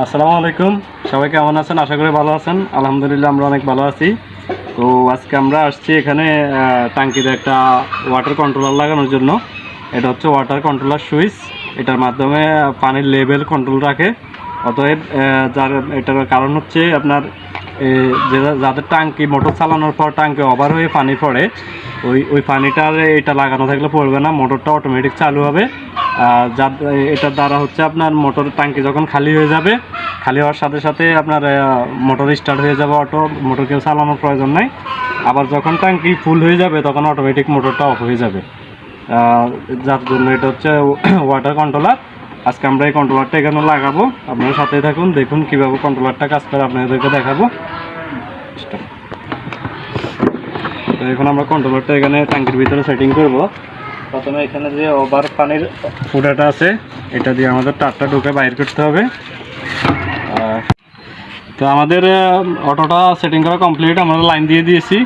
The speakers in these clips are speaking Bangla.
আসসালামু আলাইকুম। সবাই কেমন আছেন? আশা করি ভালো আছেন। আলহামদুলিল্লাহ আমরা অনেক ভালো আছি। তো আজকে আমরা আসছি এখানে টাঙ্কিতে একটা ওয়াটার কন্ট্রোলার লাগানোর জন্য। এটা হচ্ছে ওয়াটার কন্ট্রোলার সুইচ এটার মাধ্যমে পানির লেভেল কন্ট্রোল রাখে। অতএব যার, এটার কারণ হচ্ছে আপনার যাদের টাঙ্কি মোটর চালানোর পর টাঙ্কি ওভার হয়ে পানি পড়ে, ওই ওই পানিটার এটা লাগানো থাকলে পড়বে না। মোটরটা অটোমেটিক চালু হবে। যার এটার দ্বারা হচ্ছে আপনার মোটর ট্যাঙ্কি যখন খালি হয়ে যাবে, খালি হওয়ার সাথে সাথে আপনার মোটর স্টার্ট হয়ে যাবে অটো মোটর কেউ চালানোর প্রয়োজন নাই। আবার যখন ট্যাঙ্কি ফুল হয়ে যাবে, তখন অটোমেটিক মোটরটা অফ হয়ে যাবে। যার জন্য এটা হচ্ছে ওয়াটার কন্ট্রোলার আজকে আমরা এই কন্ট্রোলারটা এখানে লাগাবো। আপনারা সাথে থাকুন, দেখুন কীভাবে কন্ট্রোলারটা কাজ করে, আপনাদেরকে দেখাবো. তো এখন আমরা কন্ট্রোলারটা এখানে ট্যাঙ্কির ভিতরে সেটিং করব। প্রথমে এখানে যে ওভার পানির ফুটাটা আছে, এটা দিয়ে আমাদের তারটা ঢুকে বাইর করতে হবে। তো আমাদের অটোটা সেটিং করা কমপ্লিট আমরা লাইন দিয়ে দিয়েছি।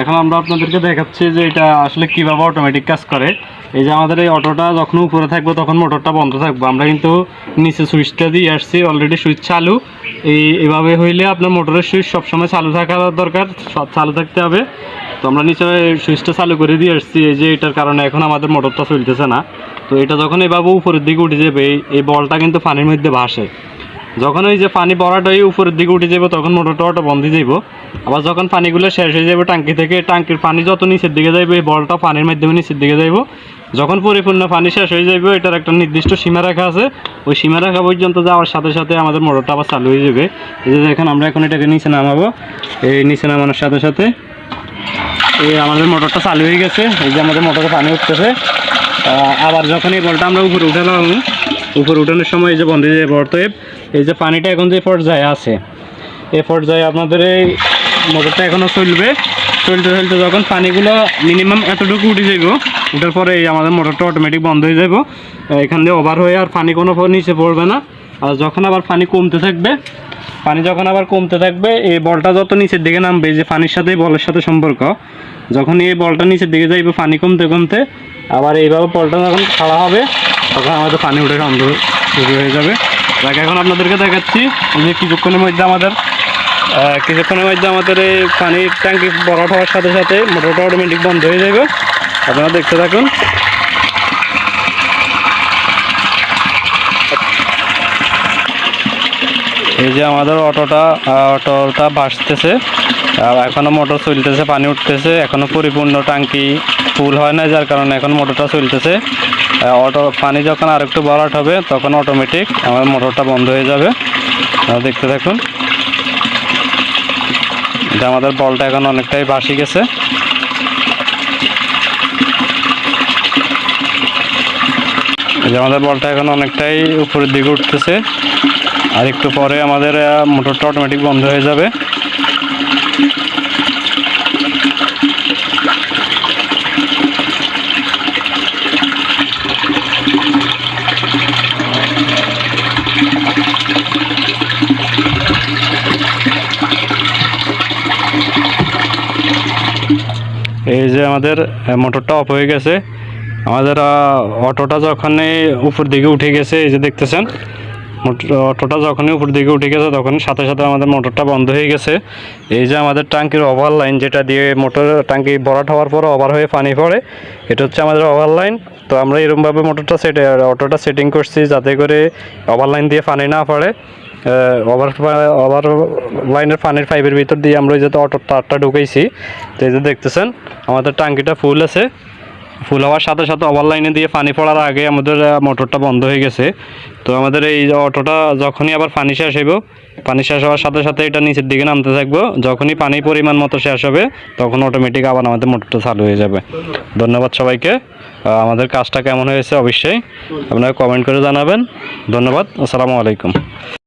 এখন আমরা আপনাদেরকে দেখাচ্ছি যে এটা আসলে কীভাবে অটোমেটিক কাজ করে। এই যে আমাদের এই অটোটা যখন উপরে থাকবে, তখন মোটরটা বন্ধ থাকবে। আমরা কিন্তু নিচে সুইচটা দিয়ে আসছি অলরেডি সুইচ চালু। এই, এভাবে হইলে আপনার মোটরের সুইচ সবসময় চালু থাকা দরকার চালু থাকতে হবে। তো আমরা নিচে সুইচটা চালু করে দিয়ে আসছি। এই যে এটার কারণে এখন আমাদের মোটরটা চলতেছে না। তো এটা যখন এভাবে উপরের দিকে উঠে যাবে, এই- বলটা কিন্তু পানির মধ্যে ভাসে। যখন ওই যে পানি হয়ে উপরের দিকে উঠে যাবে, তখন মোটরটা অটো বন্ধ হয়ে আবার যখন পানিগুলো শেষ হয়ে যাবে টাঙ্কি থেকে টাঙ্কির পানি যত নিচের দিকে যাইবে, এই বলটা পানির মাধ্যমে নিচের দিকে যাইব। যখন পরিপূর্ণ পানি শেষ হয়ে যাবে এটার একটা নির্দিষ্ট সীমা রেখা আছে। ওই সীমা রেখা পর্যন্ত যাওয়ার সাথে সাথে আমাদের মোটরটা আবার চালু হয়ে যাবে। এই যে দেখেন, আমরা এখন এটাকে নিচে নামাবো। এই নিচে নামানোর সাথে সাথে এই আমাদের মোটরটা চালু হয়ে গেছে। এই যে আমাদের মোটরে পানি উঠতেছে। আবার যখন এই বলটা আমরা উপরে উঠালাম, উপরে উঠানোর সময় এই যে বন্ধ যাবে অতএব এই যে পানিটা এখন যে পর্যায়ে আছে এই পর্যায়ে আপনাদের এই মোটরটা এখনও চলবে। চলতে চলতে যখন পানিগুলো মিনিমাম এতটুকু উঠে যাব উঠার পরে এই আমাদের মোটরটা অটোমেটিক বন্ধ হয়ে যাব এখান দিয়ে ওভার হয়ে আর পানি কোনো নিচে পড়বে না। আর যখন আবার পানি কমতে থাকবে পানি যখন আবার কমতে থাকবে, এই বলটা যত নিচের দিকে নামবে যে পানির সাথে বলের সাথে সম্পর্ক, যখন এই বলটা নিচের দিকে যাইবে পানি কমতে কমতে, আবার এইভাবে বলটা যখন খাড়া হবে, তখন আমাদের পানি উঠে বন্ধ শুরু হয়ে যাবে। যাকে, এখন আপনাদেরকে দেখাচ্ছি যে কিছুক্ষণের মধ্যে আমাদের কিছুক্ষণের মধ্যে আমাদের এই পানির ট্যাঙ্কি ভরাট হওয়ার সাথে সাথে মোটরটা অটোমেটিক বন্ধ হয়ে যাবে আপনারা দেখতে থাকুন। এই যে আমাদের অটোটা অটোটা ভাসতেছে। আর এখনও মোটর চলতেছে, পানি উঠতেছে। এখনও পরিপূর্ণ টাঙ্কি ফুল হয় না যার কারণে এখন মোটরটা চলতেছে। অটো, পানি যখন আর একটু ভরাট হবে, তখন অটোমেটিক আমার মোটরটা বন্ধ হয়ে যাবে। দেখতে থাকুন। যে আমাদের বলটা এখন অনেকটাই ভাসি গেছে। যে আমাদের বলটা এখন অনেকটাই উপরের দিকে উঠতেছে। আর একটু পরে আমাদের মোটরটা অটোমেটিক বন্ধ হয়ে যাবে। এই যে আমাদের মোটরটা অফ হয়ে গেছে। আমাদের অটোটা যখন উপর দিকে উঠে গেছে, এই যে দেখতেছেন অটোটা যখনই উপর দিকে উঠে গেছে তখন সাথে সাথে আমাদের মোটরটা বন্ধ হয়ে গেছে। এই যে আমাদের ট্যাঙ্কির ওভার লাইন যেটা দিয়ে মোটর ট্যাঙ্কি ভরাট হওয়ার পর ওভার হয়ে পানি পড়ে, এটা হচ্ছে আমাদের ওভার লাইন তো আমরা এরকমভাবে মোটরটা সেট অটোটা সেটিং করছি যাতে করে ওভার লাইন দিয়ে পানি না পড়ে। ওভার ওভার লাইনের পানির পাইপের ভিতর দিয়ে আমরা ওই যে অটোর তারটা ঢুকাইছি। তো এই যে দেখতেছেন, আমাদের ট্যাঙ্কিটা ফুল আছে। ফুল হওয়ার সাথে সাথে ওভার লাইনে দিয়ে পানি পড়ার আগে আমাদের মোটরটা বন্ধ হয়ে গেছে। তো আমাদের এই অটোটা যখনই আবার পানি শেষ হইব, পানি শেষ হওয়ার সাথে সাথে এটা নিচের দিকে নামতে থাকব। যখনই পানি পরিমাণ মতো শেষ হবে, তখন অটোমেটিক আবার আমাদের মোটরটা চালু হয়ে যাবে। ধন্যবাদ সবাইকে। আমাদের কাজটা কেমন হয়েছে অবশ্যই আপনারা কমেন্ট করে জানাবেন। ধন্যবাদ। আসসালামু আলাইকুম।